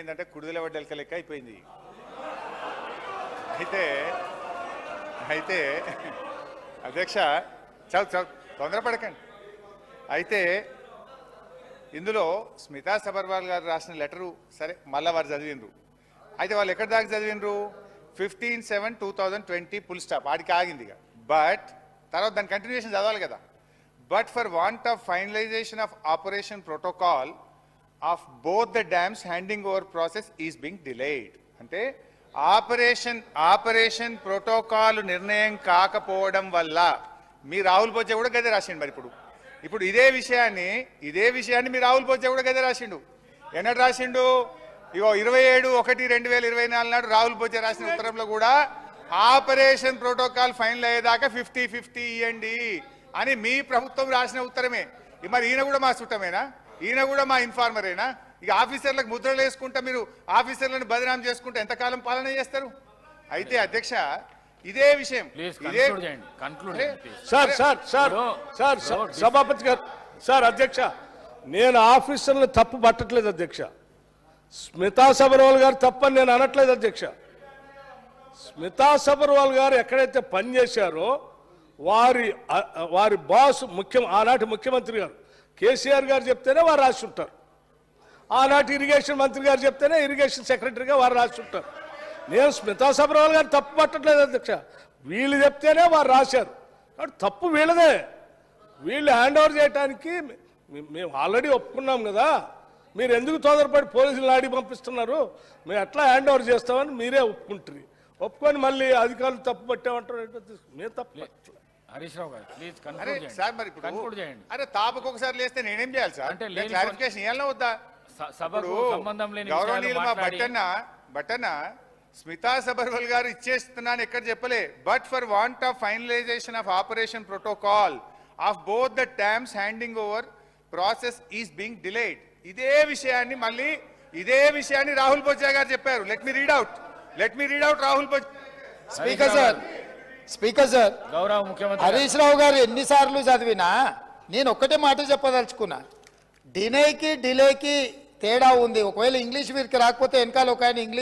ఏమైపోయిందంటే కుడిదల వడ్డెలక లెక్క అయిపోయింది. అయితే అయితే అధ్యక్ష చదువు చదువు తొందరపడకండి. అయితే ఇందులో స్మితా సబర్వాల్ గారు రాసిన లెటరు సరే మళ్ళీ వారు చదివిండ్రు. అయితే వాళ్ళు ఎక్కడి దాకా చదివిండ్రు? Fifteen seven two thousand twenty full stop ఆడికి ఆగింది ఇక. బట్ తర్వాత దాని కంటిన్యూషన్ చదవాలి కదా. But for want of finalisation of operation protocol of both the dams handing over process is being delayed. అంటే ఆపరేషన్ ఆపరేషన్ ప్రోటోకాల్ నిర్ణయం కాకపోవడం వల్ల. మీ రాహుల్ బొజ్జ కూడా గదే రాసిండు మరి ఇప్పుడు. ఇప్పుడు ఇదే విషయాన్ని ఇదే విషయాన్ని మీ రాహుల్ బొజ్జ కూడా గదే రాసిండు. ఎన్నడు రాసిండు? ఇగో ఇరవై ఏడు ఒకటి రెండు వేల ఇరవై నాలుగు నాడు రాహుల్ బొజ్జ రాసిన ఉత్తరంలో కూడా ఆపరేషన్ ప్రోటోకాల్ ఫైనల్ అయ్యేదాకా ఫిఫ్టీ ఫిఫ్టీ ఇవ్వండి అని మీ ప్రభుత్వం రాసిన ఉత్తరమే. మరి ఈయన కూడా మా చుట్టమేనా ఈయన కూడా మా ఇన్ఫార్మరేనా? ఇక ఆఫీసర్లకు ముద్రలు వేసుకుంటా మీరు ఆఫీసర్లను బదనాం చేసుకుంటే ఎంతకాలం పాలన చేస్తారు? అయితే అధ్యక్ష ఇదే విషయం. ప్లీజ్ ఇదే కన్క్లూడ్ చేయండి. కన్క్లూడ్ అరే, చేయండి please sir sir sir sir సభాపతి గారు సార్ అధ్యక్ష నేను ఆఫీసర్లను తప్పు పట్టట్లేదు అధ్యక్ష. స్మితా సబర్వాల్ గారు తప్పని నేను అనట్లేదు అధ్యక్ష. స్మితా సబర్వాల్ గారు ఎక్కడైతే పనిచేశారో వారి వారి బాస్ ముఖ్యం ఆనాటి ముఖ్యమంత్రి గారు. కేసీఆర్ గారు చెప్తేనే వారు రాసి ఉంటారు ఆనాటి ఇరిగేషన్ మంత్రి గారు చెప్తేనే ఇరిగేషన్ సెక్రటరీగా వారు రాసి ఉంటారు నేను స్మితా సబర్వాల్ గారు తప్పు పట్టట్లేదు అధ్యక్ష. వీళ్ళు చెప్తేనే వారు రాశారు. కాబట్టి తప్పు వీళ్ళదే. వీళ్ళు హ్యాండ్ ఓవర్ చేయడానికి మేము ఆల్రెడీ ఒప్పుకున్నాం కదా. మీరు ఎందుకు తొందరపడి పోలీసులు నాడి పంపిస్తున్నారు? మేము ఎట్లా హ్యాండ్ ఓవర్ చేస్తామని మీరే ఒప్పుకుంటారు. ఒప్పుకొని మళ్ళీ అధికారులు తప్పు పట్టామంటారు మీరు మేము తప్పు హరీష్ రావు గారు ప్లీజ్ అరే కన్క్లూడ్ చేయండి. సార్ మరి ఇప్పుడు కన్క్లూడ్ చేయండి. అరే తాపకు ఒకసారి లేస్తే నేనేం చేయాలి సార్? అంటే నేను లేని క్లారిఫికేషన్ ఇవ్వాలన్నా వద్దా? స- సభకు ఇప్పుడు సంబంధం లేని విషయాలు గౌరవనీయులు మా మాట్లాడి బట్టన్న బట్టన్న స్మితా సబర్వల్ గారు ఇచ్చేస్తున్నాను ఎక్కడ చెప్పలే. But for want of finalisation of operation protocol of both the dams handing over process is being delayed ఇదే విషయాన్ని మళ్ళీ ఇదే విషయాన్ని రాహుల్ బొజ్జా గారు చెప్పారు. Let me read out let me read out Rahul Bojja speaker sir speaker sir గౌరవ ముఖ్యమంత్రి. హరీష్ రావు గారు ఎన్నిసార్లు చదివినా నేను ఒక్కటే మాట చెప్పదలుచుకున్నా డినేకి డిలేకి తేడా ఉంది ఒకవేళ ఇంగ్లీష్ వీరికి రాకపోతే వెనకాల ఒక ఆయన ఇంగ్లీష్